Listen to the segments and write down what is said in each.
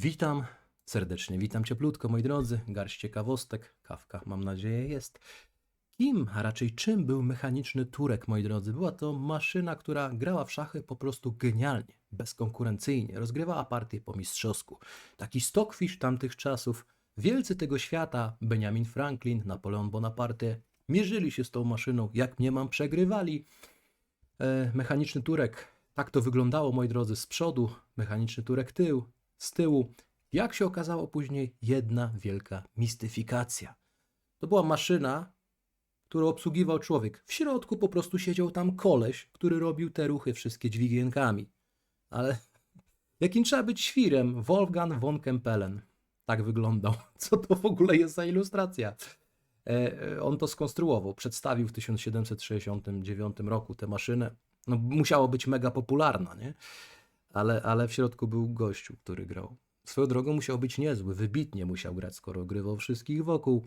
Witam serdecznie, witam cieplutko, moi drodzy. Garść ciekawostek, kawka, mam nadzieję, jest. Kim, a raczej czym był mechaniczny Turek, moi drodzy? Była to maszyna, która grała w szachy po prostu genialnie, bezkonkurencyjnie, rozgrywała partie po mistrzowsku. Taki stockfish tamtych czasów. Wielcy tego świata, Benjamin Franklin, Napoleon Bonaparte, mierzyli się z tą maszyną, jak nie mam, przegrywali. E, mechaniczny Turek, tak to wyglądało, moi drodzy, z przodu, mechaniczny Turek tył, z tyłu. Jak się okazało później, jedna wielka mistyfikacja. To była maszyna, którą obsługiwał człowiek. W środku po prostu siedział tam koleś, który robił te ruchy wszystkie dźwigienkami. Ale jakim trzeba być świrem? Wolfgang von Kempelen. Tak wyglądał. Co to w ogóle jest za ilustracja? E, e, on to skonstruował, przedstawił w 1769 roku tę maszynę. No, musiało być mega popularna, nie? Ale, ale w środku był gościu, który grał. Swoją drogą musiał być niezły, wybitnie musiał grać, skoro grywał wszystkich wokół.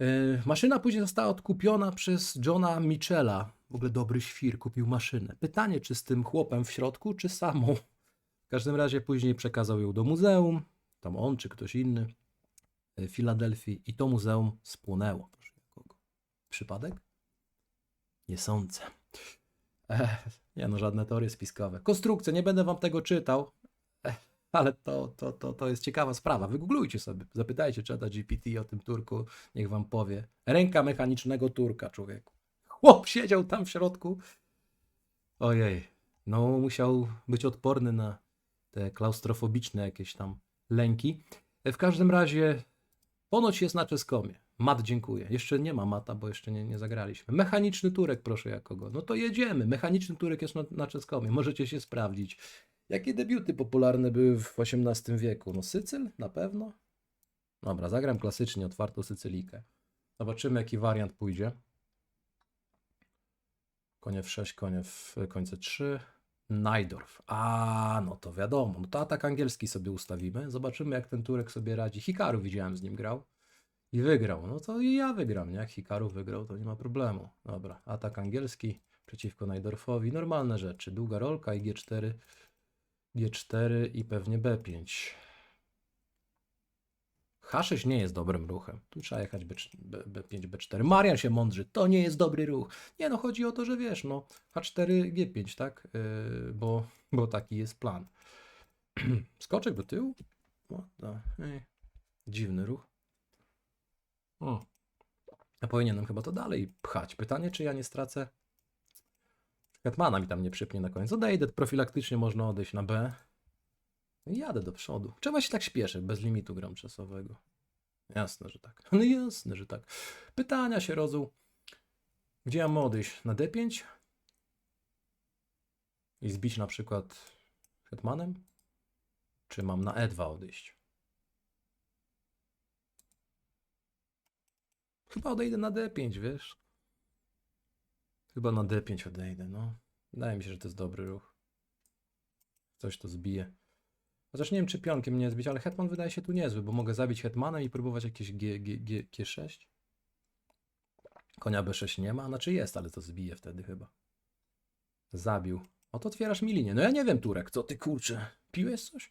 E, Maszyna później została odkupiona przez Johna Michela. W ogóle dobry świr, kupił maszynę. Pytanie, czy z tym chłopem w środku, czy samą. W każdym razie później przekazał ją do muzeum, tam on czy ktoś inny w Filadelfii i to muzeum spłonęło. Przypadek? Nie sądzę. Nie no, żadne teorie spiskowe. Konstrukcja, nie będę wam tego czytał, ale to, to, to, to jest ciekawa sprawa. Wygooglujcie sobie, zapytajcie czata GPT o tym Turku, niech wam powie. Ręka mechanicznego Turka, człowieku. Chłop siedział tam w środku. Ojej, no musiał być odporny na te klaustrofobiczne jakieś tam lęki. W każdym razie ponoć jest na czeskomie. Mat, dziękuję. Jeszcze nie ma mata, bo jeszcze nie, nie zagraliśmy. Mechaniczny Turek, proszę jakogo. No to jedziemy. Mechaniczny Turek jest na, na czeskomie. Możecie się sprawdzić. Jakie debiuty popularne były w XVIII wieku? No Sycyl? Na pewno? Dobra, zagram klasycznie, otwartą Sycylijkę. Zobaczymy, jaki wariant pójdzie. Konie w 6, konie w końce 3. Najdorf. A, no to wiadomo. No to atak angielski sobie ustawimy. Zobaczymy, jak ten Turek sobie radzi. Hikaru widziałem z nim grał. I wygrał. No to i ja wygram, nie? Jak Hikaru wygrał, to nie ma problemu. Dobra, atak angielski przeciwko Najdorfowi. Normalne rzeczy. Długa rolka i G4. G4 i pewnie B5. H6 nie jest dobrym ruchem. Tu trzeba jechać B, B, B5, B4. Marian się mądrzy, to nie jest dobry ruch. Nie no, chodzi o to, że wiesz, no H4, G5, tak? Yy, bo, bo taki jest plan. Skoczek do tyłu? What the, Dziwny ruch. O. Ja powinienem chyba to dalej pchać. Pytanie, czy ja nie stracę. Hetmana mi tam nie przypnie na koniec. Odejdę, profilaktycznie można odejść na B. No i jadę do przodu. Ja się tak śpieszę? Bez limitu gram czasowego. Jasne, że tak. No jasne, że tak. Pytania się rodzą. Gdzie ja mam odejść? Na D5? I zbić na przykład hetmanem? Czy mam na E2 odejść? Chyba odejdę na D5, wiesz? Chyba na D5 odejdę, no. Wydaje mi się, że to jest dobry ruch. Coś to zbije. Chociaż nie wiem, czy pionkiem nie zbić, ale hetman wydaje się tu niezły, bo mogę zabić hetmanem i próbować jakieś G, G, G, G6. Konia B6 nie ma, znaczy jest, ale to zbije wtedy chyba. Zabił. Oto otwierasz mi linię. No ja nie wiem, Turek, co ty kurczę? Piłeś coś?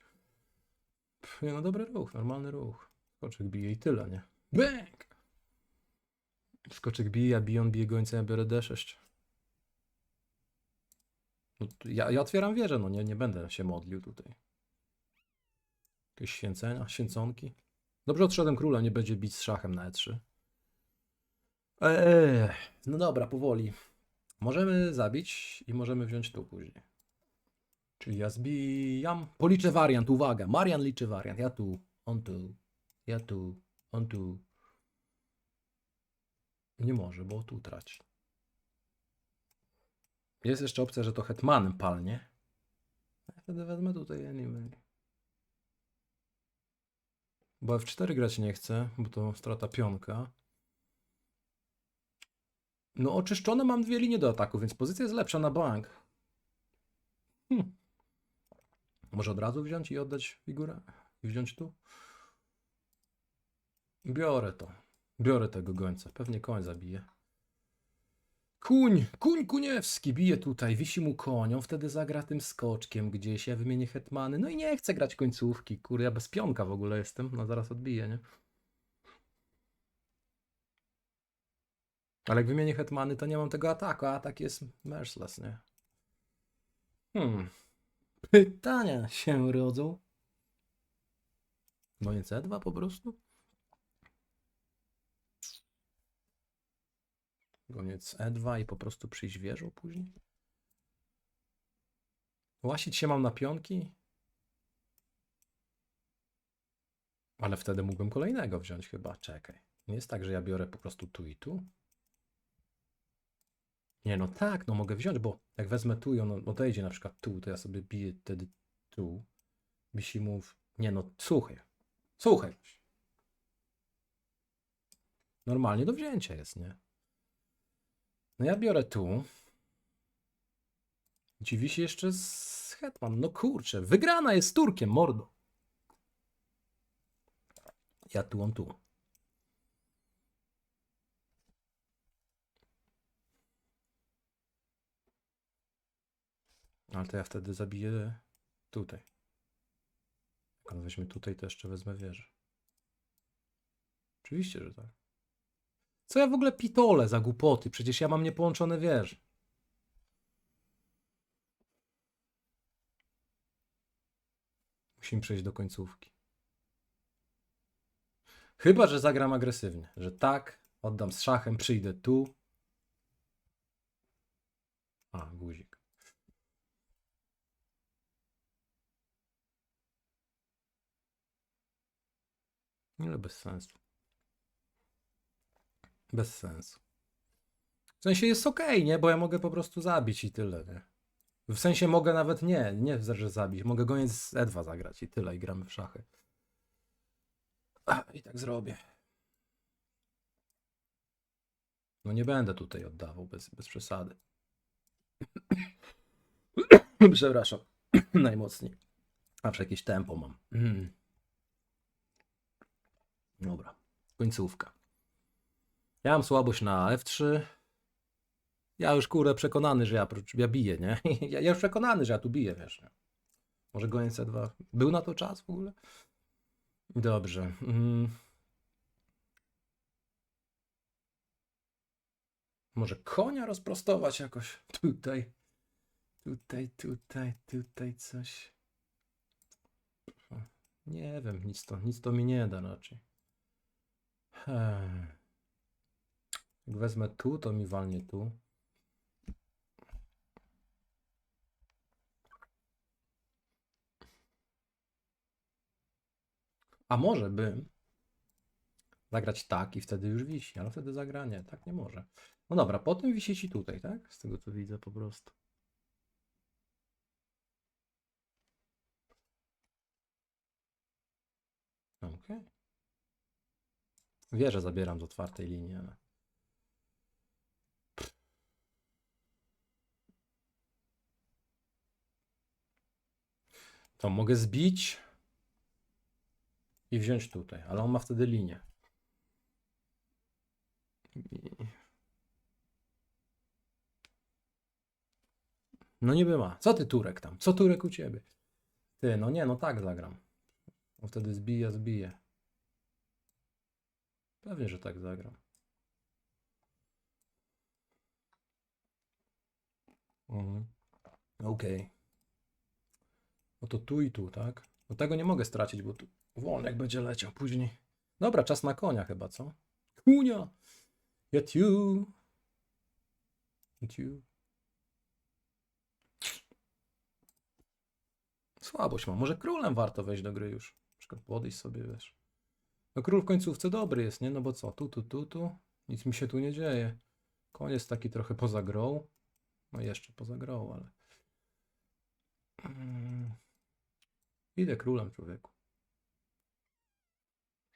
Pff, no dobry ruch, normalny ruch. Skoczek bije i tyle, nie? Bęk! Skoczek bije, a bijon bije gońcem, ja biorę D6. No, ja, ja otwieram wieżę, no nie, nie będę się modlił tutaj. Jakieś święcenia, święconki. Dobrze odszedłem króla, nie będzie bić z szachem na E3. Eee, no dobra, powoli. Możemy zabić i możemy wziąć tu później. Czyli ja zbijam. Policzę wariant, uwaga. Marian liczy wariant. Ja tu, on tu, ja tu, on tu. Nie może, bo tu traci. Jest jeszcze opcja, że to hetmanem palnie. Ja wtedy wezmę tutaj anyway. Bo F4 grać nie chcę, bo to strata pionka. No oczyszczone mam dwie linie do ataku, więc pozycja jest lepsza na bank. Hm. Może od razu wziąć i oddać figurę? I wziąć tu? Biorę to. Biorę tego gońca. Pewnie koń zabije. Kuń, kuń Kuniewski bije tutaj, wisi mu on wtedy zagra tym skoczkiem gdzieś, ja wymienię hetmany, no i nie chcę grać końcówki, kurde, ja bez pionka w ogóle jestem, no zaraz odbiję, nie? Ale jak wymienię hetmany, to nie mam tego ataku, a atak jest merciless, nie? Hmm. Pytania się rodzą. Goniec E2 po prostu? Goniec E2 i po prostu przyjść wieżą później? Łasić się mam na pionki? Ale wtedy mógłbym kolejnego wziąć chyba. Czekaj. Nie jest tak, że ja biorę po prostu tu i tu? Nie, no tak, no mogę wziąć, bo jak wezmę tu i on odejdzie na przykład tu, to ja sobie biję wtedy tu. Wisi mu... w- Nie no, słuchaj. Słuchaj. Normalnie do wzięcia jest, nie? No ja biorę tu. Ci wisi jeszcze z hetman. No kurczę, wygrana jest Turkiem, mordo. Ja tu, on tu. Ale to ja wtedy zabiję tutaj. Jak on weźmie tutaj, to jeszcze wezmę wieżę. Oczywiście, że tak. Co ja w ogóle pitole za głupoty? Przecież ja mam niepołączone wieże. Musimy przejść do końcówki. Chyba, że zagram agresywnie. Że tak, oddam z szachem, przyjdę tu. A, guzik. Ale bez sensu. Bez sensu. W sensie jest ok, nie? Bo ja mogę po prostu zabić i tyle, nie? W sensie mogę nawet nie, nie że zabić. Mogę goniec z E2 zagrać i tyle i gramy w szachy. I tak zrobię. No nie będę tutaj oddawał bez, bez przesady. Przepraszam. Najmocniej. Zawsze jakieś tempo mam. Mm. Dobra. Końcówka. Ja mam słabość na F3. Ja już kurde przekonany, że ja, ja biję, nie? Ja, ja już przekonany, że ja tu biję, wiesz. Nie? Może goniec C2. Był na to czas w ogóle? Dobrze. Mm. Może konia rozprostować jakoś tutaj. Tutaj, tutaj, tutaj coś. Nie wiem, nic to, nic to mi nie da raczej. Hmm. Jak wezmę tu, to mi walnie tu. A może bym zagrać tak i wtedy już wisi, ale wtedy zagra nie, tak nie może. No dobra, potem wisi ci tutaj, tak? Z tego co widzę po prostu. Okej. Wieżę zabieram z otwartej linii, ale... To mogę zbić i wziąć tutaj, ale on ma wtedy linię. No niby ma. Co ty Turek tam? Co Turek u ciebie? Ty, no nie, no tak zagram. On wtedy zbija, zbije. Pewnie, że tak zagram. Mhm. Okej. No to tu i tu, tak? No tego nie mogę stracić, bo tu wolnek będzie leciał później. Dobra, czas na konia chyba, co? Kunia! Yet you! Yet you! Słabość mam. Może królem warto wejść do gry już. Na przykład podejść sobie, wiesz. No król w końcówce dobry jest, nie? No bo co? Tu, tu, tu, tu. Nic mi się tu nie dzieje. Koniec taki trochę poza grą. No jeszcze poza grą, ale... Mm. Idę królem, człowieku.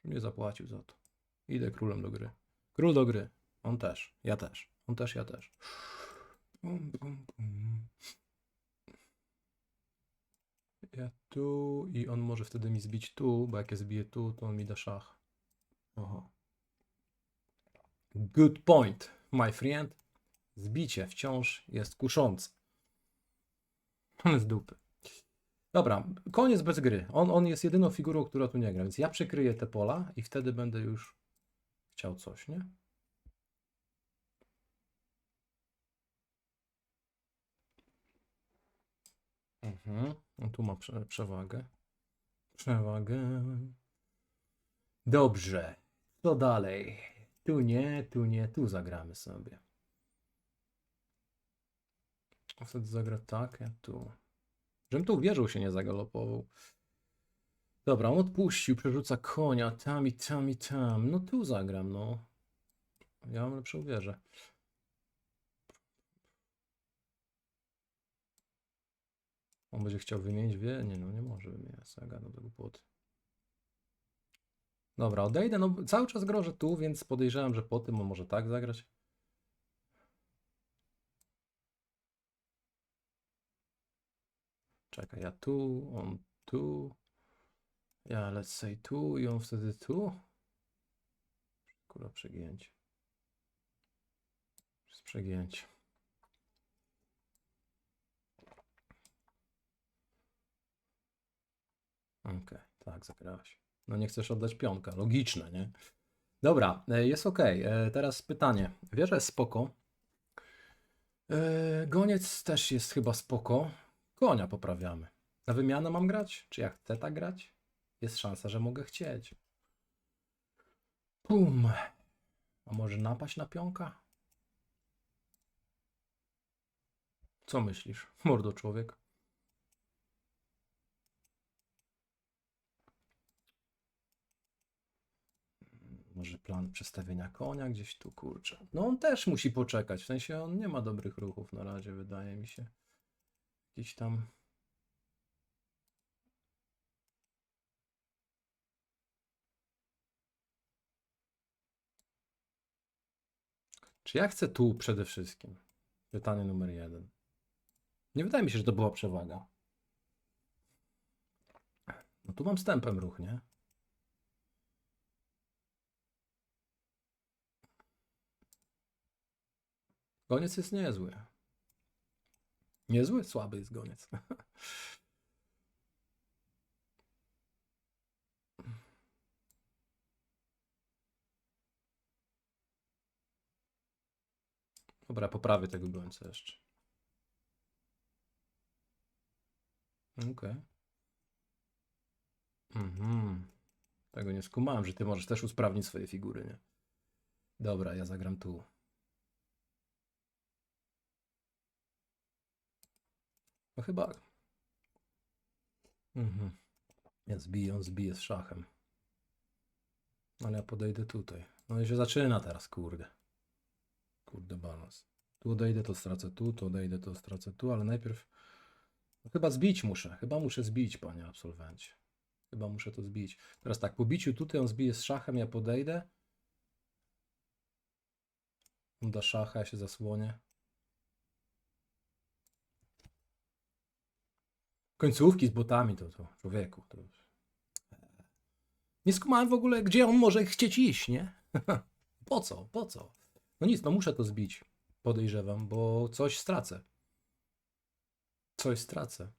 Nie zapłacił za to. Idę królem do gry. Król do gry. On też. Ja też. On też, ja też. Ja tu i on może wtedy mi zbić tu, bo jak ja zbiję tu, to on mi da szach. Oho. Good point, my friend. Zbicie wciąż jest kuszące. Ale z dupy. Dobra, koniec bez gry. On, on jest jedyną figurą, która tu nie gra, więc ja przykryję te pola i wtedy będę już chciał coś, nie? Mhm. No tu ma prze, przewagę. Przewagę. Dobrze. Co dalej? Tu nie, tu nie, tu zagramy sobie. Wtedy zagra tak, ja tu. Żebym tu wieżył się nie zagalopował. Dobra, on odpuścił, przerzuca konia tam i tam i tam. No tu zagram, no. Ja mam lepszą wieżę. On będzie chciał wymienić wie? Nie, no nie może wymieniać. Saga, no do głupoty. Dobra, odejdę. No cały czas grożę tu, więc podejrzewam, że po tym on może tak zagrać. Czekaj, ja tu, on tu. Ja let's say tu i on wtedy tu. Kurwa, przegięcie. Przez przegięcie. Okej, tak, zagrałaś. No nie chcesz oddać pionka, logiczne, nie? Dobra, e, jest ok. Teraz pytanie. Wieża jest spoko. E, Goniec też jest chyba spoko. Konia poprawiamy. Na wymianę mam grać? Czy ja chcę tak grać? Jest szansa, że mogę chcieć. Pum. A może napaść na pionka? Co myślisz, mordo człowiek? Może plan przestawienia konia gdzieś tu, kurczę. No on też musi poczekać, w sensie on nie ma dobrych ruchów na razie, wydaje mi się. Jakiś tam... Czy ja chcę tu przede wszystkim? Pytanie numer jeden. Nie wydaje mi się, że to była przewaga. No tu mam stępem ruch, nie? Goniec jest niezły. Niezły? Słaby jest goniec. Dobra, poprawię tego gońca jeszcze. Okej. Mhm. Tego nie skumałem, że ty możesz też usprawnić swoje figury, nie? Dobra, ja zagram tu. No chyba. Mhm. Ja zbiję, on zbije z szachem. Ale ja podejdę tutaj. No i się zaczyna teraz, kurde. Kurde balans. Tu odejdę, to stracę tu, tu odejdę, to stracę tu, ale najpierw. No chyba zbić muszę. Chyba muszę zbić, panie absolwencie. Chyba muszę to zbić. Teraz tak, po biciu tutaj on zbije z szachem, ja podejdę. On da szacha, ja się zasłonię. Końcówki z botami to, to człowieku. To... Nie skumałem w ogóle, gdzie on może chcieć iść, nie? po co? Po co? No nic, no muszę to zbić. Podejrzewam, bo coś stracę. Coś stracę.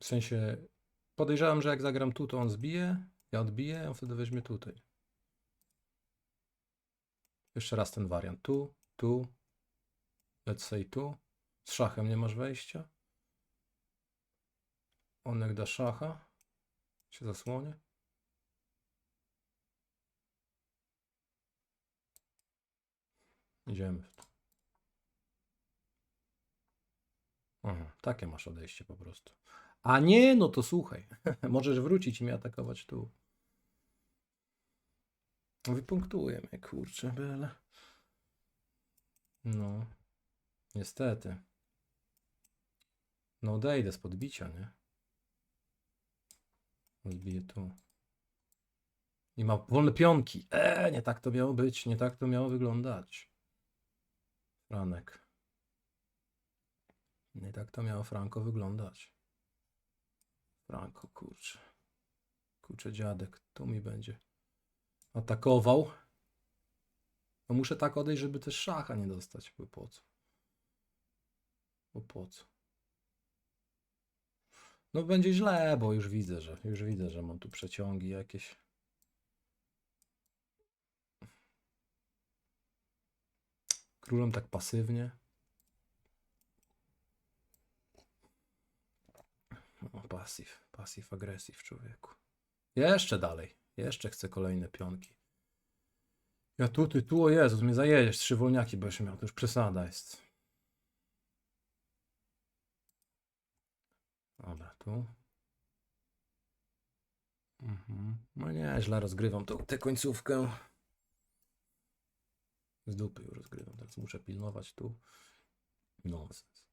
W sensie podejrzewam, że jak zagram tu, to on zbije, ja odbiję, on wtedy weźmie tutaj. Jeszcze raz ten wariant. Tu, tu, let's say tu. Z szachem nie masz wejścia. On jak da szacha, się zasłonie. Idziemy w to. Aha, takie masz odejście po prostu. A nie, no to słuchaj. Możesz wrócić i mnie atakować tu. Wypunktuje mnie, kurczę, byle. No. Niestety. No odejdę z podbicia, nie? Zbiję tu. I ma wolne pionki. Eee, nie tak to miało być, nie tak to miało wyglądać. Franek. Nie tak to miało Franko wyglądać. Franko, kurczę. Kurczę, dziadek, tu mi będzie atakował. No muszę tak odejść, żeby też szacha nie dostać, bo po co? Bo po co? No będzie źle, bo już widzę, że już widzę, że mam tu przeciągi jakieś. Królem tak pasywnie. No, pasyw, pasyw, agresyw człowieku. Jeszcze dalej. Jeszcze chcę kolejne pionki. Ja tu, ty, tu, o Jezus, mnie zajedziesz, trzy wolniaki będziesz miał, to już przesada jest. Dobra, tu. Mhm. No nie, źle rozgrywam tą, tę końcówkę. Z dupy już rozgrywam, teraz muszę pilnować tu. Nonsens.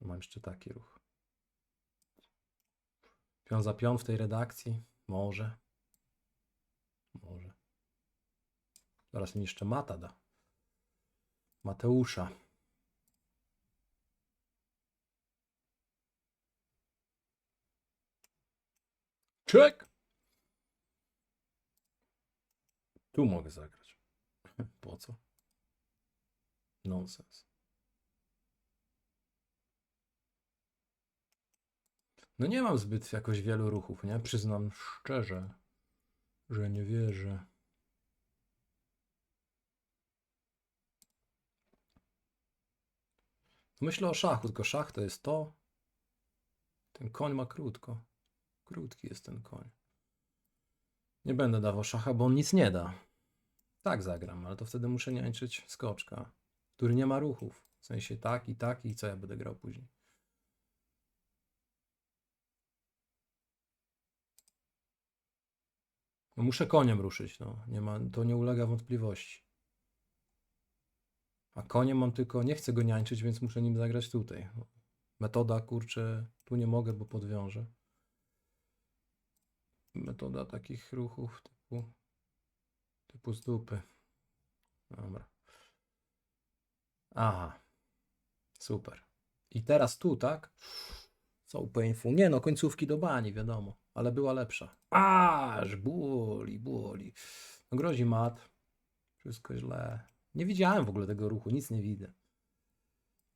Mam jeszcze taki ruch. Pion za pion w tej redakcji? Może. Może. Zaraz mi jeszcze Mata da. Mateusza. Czek! Tu mogę zagrać. Po co? Nonsens. No nie mam zbyt jakoś wielu ruchów, nie? Przyznam szczerze, że nie wierzę. Myślę o szachu, tylko szach to jest to. Ten koń ma krótko. Krótki jest ten koń. Nie będę dawał szacha, bo on nic nie da. Tak zagram, ale to wtedy muszę niańczyć skoczka, który nie ma ruchów. W sensie tak i tak i co ja będę grał później. No muszę koniem ruszyć, no. Nie ma, to nie ulega wątpliwości. A koniem mam tylko, nie chcę go niańczyć, więc muszę nim zagrać tutaj. Metoda, kurczę, tu nie mogę, bo podwiążę. Metoda takich ruchów typu, typu z dupy. Dobra. Aha. Super. I teraz tu, tak? So painful. Nie no, końcówki do bani, wiadomo. Ale była lepsza. Aż boli, boli. No grozi mat. Wszystko źle. Nie widziałem w ogóle tego ruchu. Nic nie widzę.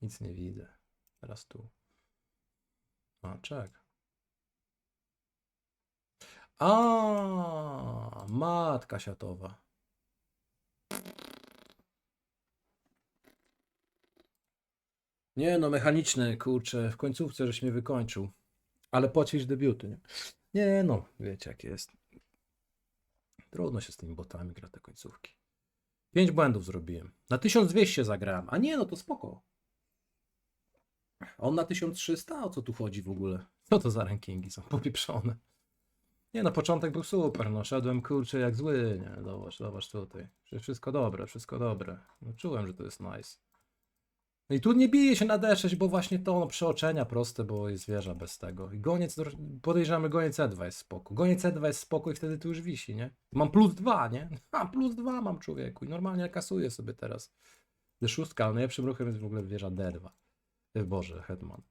Nic nie widzę. Teraz tu. A, czek. A, matka siatowa. Nie no, mechaniczny, kurczę, w końcówce żeś mnie wykończył. Ale poćwicz debiuty, nie? Nie no, wiecie jak jest. Trudno się z tymi botami gra te końcówki. Pięć błędów zrobiłem. Na 1200 zagrałem. A nie, no to spoko. On na 1300? O co tu chodzi w ogóle? Co to za rankingi są popieprzone? Nie no, początek był super, no szedłem kurczę jak zły, nie? Zobacz, zobacz tutaj. Wszystko dobre, wszystko dobre. No czułem, że to jest nice. No i tu nie bije się na D6, bo właśnie to no, przeoczenia proste, bo jest wieża bez tego. I goniec, podejrzewamy goniec E2 jest spoko. Goniec E2 jest spoko i wtedy tu już wisi, nie? Mam plus dwa, nie? A, plus dwa mam człowieku i normalnie kasuję sobie teraz. D6, ale najlepszym ruchem jest w ogóle wieża D2. E, Boże, Hetman.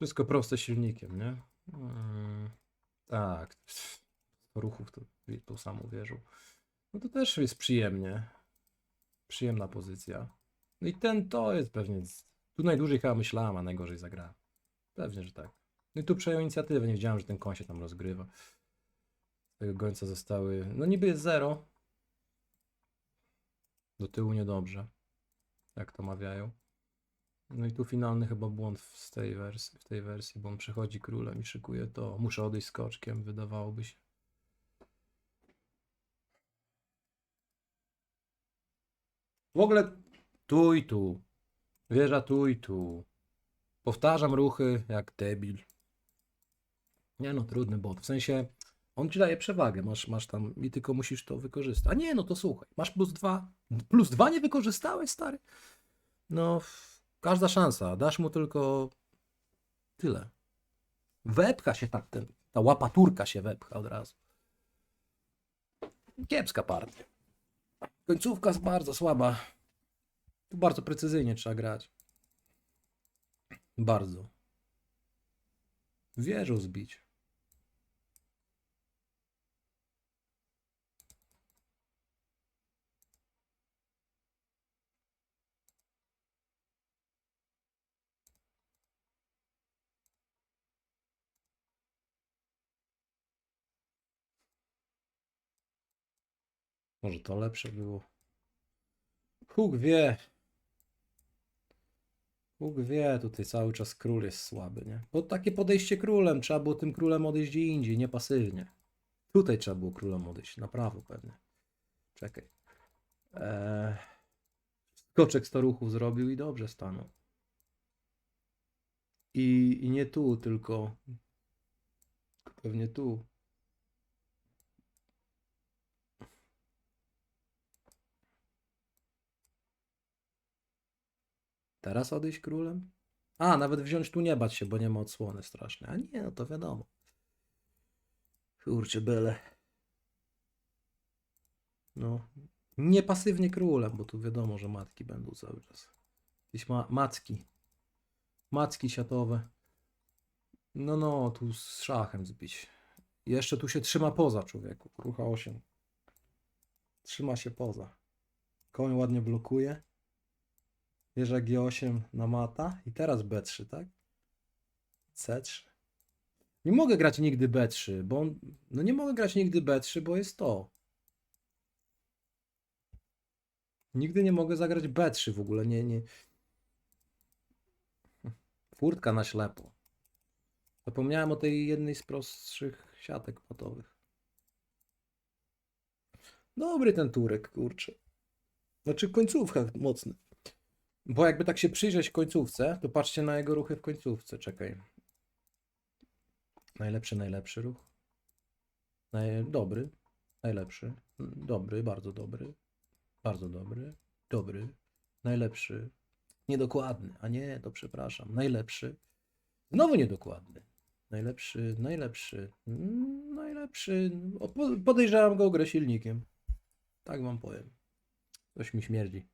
Wszystko proste silnikiem, nie? Mm, tak. Ruchów to tą samą wieżą. No to też jest przyjemnie. Przyjemna pozycja. No i ten to jest pewnie. Tu najdłużej chyba myślałem, a najgorzej zagrałem. Pewnie, że tak. No i tu przejął inicjatywę. Nie wiedziałem, że ten koń się tam rozgrywa. Z tego gońca zostały. No niby jest zero. Do tyłu niedobrze. Jak to mawiają. No i tu finalny chyba błąd w tej wersji, w tej wersji, bo on przechodzi królem i szykuje to. Muszę odejść skoczkiem, wydawałoby się. W ogóle tu i tu. Wieża tu i tu. Powtarzam ruchy jak debil. Nie no, trudny bot. W sensie, on ci daje przewagę. Masz, masz tam i tylko musisz to wykorzystać. A nie, no to słuchaj. Masz plus dwa. Plus dwa nie wykorzystałeś, stary? No, każda szansa. Dasz mu tylko tyle. Wepcha się tak, ten, ta łapaturka się wepcha od razu. Kiepska partia. Końcówka jest bardzo słaba. Tu bardzo precyzyjnie trzeba grać. Bardzo. Wieżą zbić. Może to lepsze było. Huk wie. Huk wie, tutaj cały czas król jest słaby, nie? Bo takie podejście królem, trzeba było tym królem odejść gdzie indziej, nie pasywnie. Tutaj trzeba było królem odejść, na prawo pewnie. Czekaj. Eee, skoczek staruchów zrobił i dobrze stanął. I, I nie tu, tylko pewnie tu. Teraz odejść królem? A, nawet wziąć tu nie bać się, bo nie ma odsłony strasznej. A nie, no to wiadomo. Kurczę, byle. No, nie pasywnie królem, bo tu wiadomo, że matki będą cały czas. Jakieś ma macki. Macki siatowe. No, no, tu z szachem zbić. Jeszcze tu się trzyma poza człowieku. Rucha 8. Trzyma się poza. Koń ładnie blokuje. Wieża G8 na mata i teraz B3, tak? C3. Nie mogę grać nigdy B3, bo on, no nie mogę grać nigdy B3, bo jest to. Nigdy nie mogę zagrać B3 w ogóle, nie, nie. Furtka na ślepo. Zapomniałem o tej jednej z prostszych siatek patowych. Dobry ten turek, kurczę. Znaczy końcówka mocny. Bo jakby tak się przyjrzeć końcówce, to patrzcie na jego ruchy w końcówce. Czekaj. Najlepszy, najlepszy ruch. Naj... Dobry. Najlepszy. Dobry, bardzo dobry. Bardzo dobry. Dobry. Najlepszy. Niedokładny. A nie, to przepraszam. Najlepszy. Znowu niedokładny. Najlepszy, najlepszy. Najlepszy. Podejrzewam go grę silnikiem. Tak wam powiem. Coś mi śmierdzi.